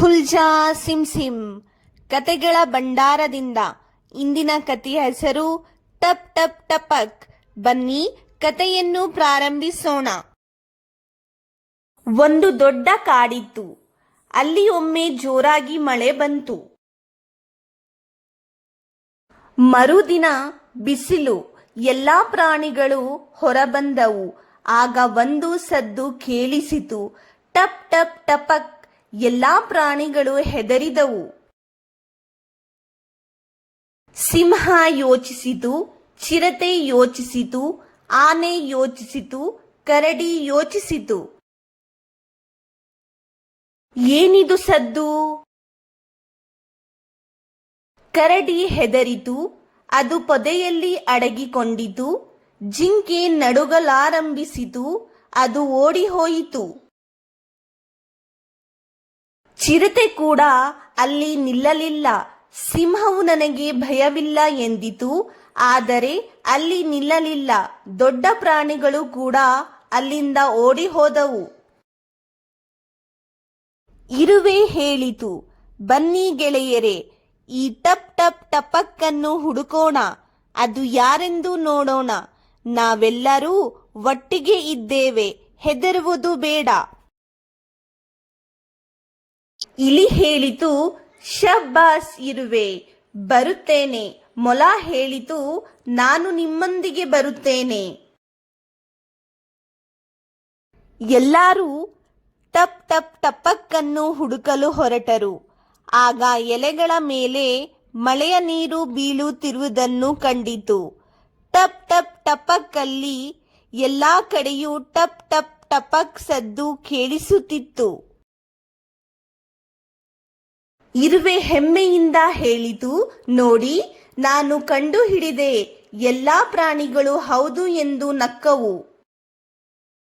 ಖುಲ್ಜಾ sim sim. ಕತೆಗಳ ಭಂಡಾರದಿಂದ ಇಂದಿನ ಕಥೆಯ ಹೆಸರು ಟಪ್ ಟಪ್ ಟಪಕ್. ಬನ್ನಿ ಕತೆಯನ್ನು ಪ್ರಾರಂಭಿಸೋಣ. ಒಂದು ದೊಡ್ಡ ಕಾಡಿತ್ತು. ಅಲ್ಲಿ ಒಮ್ಮೆ ಜೋರಾಗಿ ಮಳೆ ಬಂತು. ಮರುದಿನ ಬಿಸಿಲು. ಎಲ್ಲಾ ಪ್ರಾಣಿಗಳು ಹೊರಬಂದವು. ಆಗ ಒಂದು ಸದ್ದು ಕೇಳಿಸಿತು. ಟಪ್ ಟಪ್ ಟಪಕ್ ಎಲ್ಲಾ ಪ್ರಾಣಿಗಳು ಹೆದರಿದವು. ಸಿಂಹ ಯೋಚಿಸಿತು, ಚಿರತೆ ಯೋಚಿಸಿತು, ಆನೆ ಯೋಚಿಸಿತು, ಕರಡಿ ಯೋಚಿಸಿತು. ಏನಿದು ಸದ್ದು? ಕರಡಿ ಹೆದರಿತು, ಅದು ಪೊದೆಯಲ್ಲಿ ಅಡಗಿಕೊಂಡಿತು, ಜಿಂಕೆ ನಡುಗಲಾರಂಭಿಸಿತು, ಅದು ಓಡಿ ಹೋಯಿತು ಚಿರತೆ ಕೂಡ ಅಲ್ಲಿ ನಿಲ್ಲಲಿಲ್ಲ. ಸಿಂಹವು ನನಗೆ ಭಯವಿಲ್ಲ ಎಂದಿತು. ಆದರೆ ಅಲ್ಲಿ ನಿಲ್ಲಲಿಲ್ಲ. ದೊಡ್ಡ ಪ್ರಾಣಿಗಳು ಕೂಡ ಅಲ್ಲಿಂದ ಓಡಿ ಹೋದವು ಇರುವೆ ಹೇಳಿತು, ಬನ್ನಿ ಗೆಳೆಯರೆ, ಈ ಟಪ್ ಟಪ್ ಟಪಕ್ಕನ್ನು ಹುಡುಕೋಣ. ಅದು ಯಾರೆಂದು ನೋಡೋಣ. ನಾವೆಲ್ಲರೂ ಒಟ್ಟಿಗೆ ಇದ್ದೇವೆ. ಹೆದರುವುದು ಬೇಡ. ಇಲಿ ಹೇಳಿತು, ಶಬ್ಬಾಸ್ ಇರುವೆ, ಬರುತ್ತೇನೆ. ಮೊಲ ಹೇಳಿತು, ನಾನು ನಿಮ್ಮೊಂದಿಗೆ ಬರುತ್ತೇನೆ. ಎಲ್ಲರೂ ಟಪ್ ಟಪ್ ಟಪಕ್ಕನ್ನು ಹುಡುಕಲು ಹೊರಟರು. ಆಗ ಎಲೆಗಳ ಮೇಲೆ ಮಳೆಯ ನೀರು ಬೀಳುತ್ತಿರುವುದನ್ನು ಕಂಡಿತು. ಟಪ್ ಟಪ್ ಟಪಕ್ಕಲ್ಲಿ ಎಲ್ಲಾ ಕಡೆಯೂ ಟಪ್ ಟಪ್ ಟಪಕ್ ಸದ್ದು ಕೇಳಿಸುತ್ತಿತ್ತು. ಇರುವೆ ಹೆಮ್ಮೆಯಿಂದ ಹೇಳಿತು ನೋಡಿ ನಾನು ಕಂಡು ಹಿಡಿದೆ ಎಲ್ಲಾ ಪ್ರಾಣಿಗಳು ಹೌದು ಎಂದು ನಕ್ಕವು.